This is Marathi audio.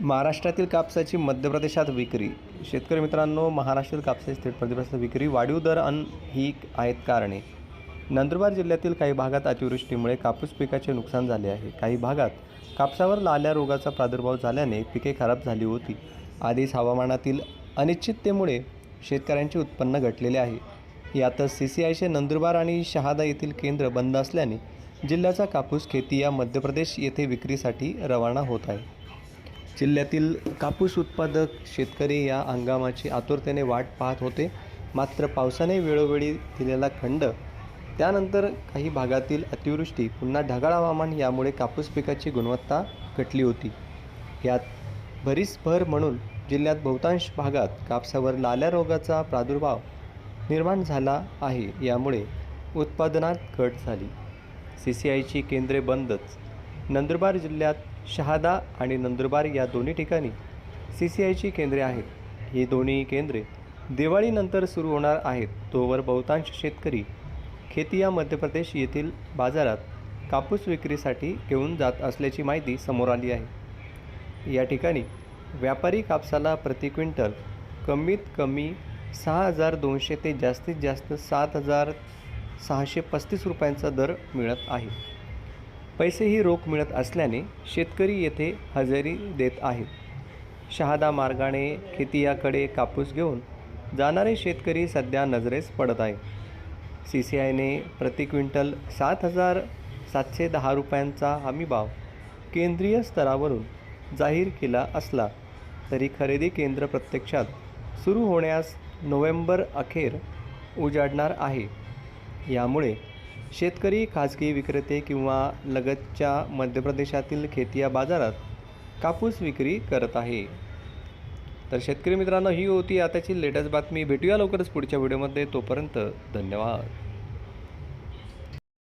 महाराष्ट्रातील कापसाची मध्य प्रदेशात विक्री. शेतकरी मित्रांनो महाराष्ट्रातील कापसाची थेट प्रदेशात विक्री. वाढीव दर अन ही आहेत कारणे. नंदुरबार जिल्ह्यातील काही भागात अतिवृष्टीमुळे कापूस पिकाचे नुकसान झाले आहे. काही भागात कापसावर लाल्या रोगाचा प्रादुर्भाव झाल्याने पिके खराब झाली होती. आधीच हवामानातील अनिश्चिततेमुळे शेतकऱ्यांचे उत्पन्न घटलेले आहे. यातच सी सी आयचे नंदुरबार आणि शहादा येथील केंद्र बंद असल्याने जिल्ह्याचा कापूस खेती या मध्य प्रदेश येथे विक्रीसाठी रवाना होत आहे. जिल्ह्यातील कापूस उत्पादक शेतकरी या हंगामाची आतुरतेने वाट पाहत होते. मात्र पावसाने वेळोवेळी दिलेला खंड त्यानंतर काही भागातील अतिवृष्टी पुन्हा ढगाळ हवामान यामुळे कापूस पिकाची गुणवत्ता घटली होती. यात भरीस भर म्हणून जिल्ह्यात बहुतांश भागात कापसावर लाल्या रोगाचा प्रादुर्भाव निर्माण झाला आहे. यामुळे उत्पादनात घट झाली. सी सी आयची केंद्रे बंदच. नंदुरबार जिल्ह्यात शहादा आणि नंदुरबार या दोन्ही ठिकाणी सी सी आयची केंद्रे आहेत. ही दोन्ही केंद्रे दिवाळीनंतर सुरू होणार आहेत. तोवर बहुतांश शेतकरी खेतिया मध्य प्रदेश येथील बाजारात कापूस विक्रीसाठी घेऊन जात असल्याची माहिती समोर आली आहे. या ठिकाणी व्यापारी कापसाला प्रति क्विंटल कमीत कमी सहा हजार दोनशे ते जास्तीत जास्त सात हजार सहाशे पस्तीस रुपयांचा दर मिळत आहे. पैसेही रोख मिळत असल्याने शेतकरी येथे हजेरी देत आहेत. शहादा मार्गाने खेतियाकडे कापूस घेऊन जाणारे शेतकरी सध्या नजरेस पडत आहे सी सी आयने प्रति क्विंटल सात हजार सातशे दहा रुपयांचा हमीभाव केंद्रीय स्तरावरून जाहीर केला असला तरी खरेदी केंद्र प्रत्यक्षात सुरू होण्यास नोव्हेंबर अखेर उजाडणार आहे. यामुळे शेतकरी खाजगी विक्रेते किंवा लगतच्या मध्य प्रदेशातील खेतिया बाजारात कापूस विक्री करत आहे. तर शेतकरी मित्रांनो ही होती आताची लेटेस्ट बातमी. भेटूया लवकरच पुढच्या व्हिडिओमध्ये. तोपर्यंत धन्यवाद.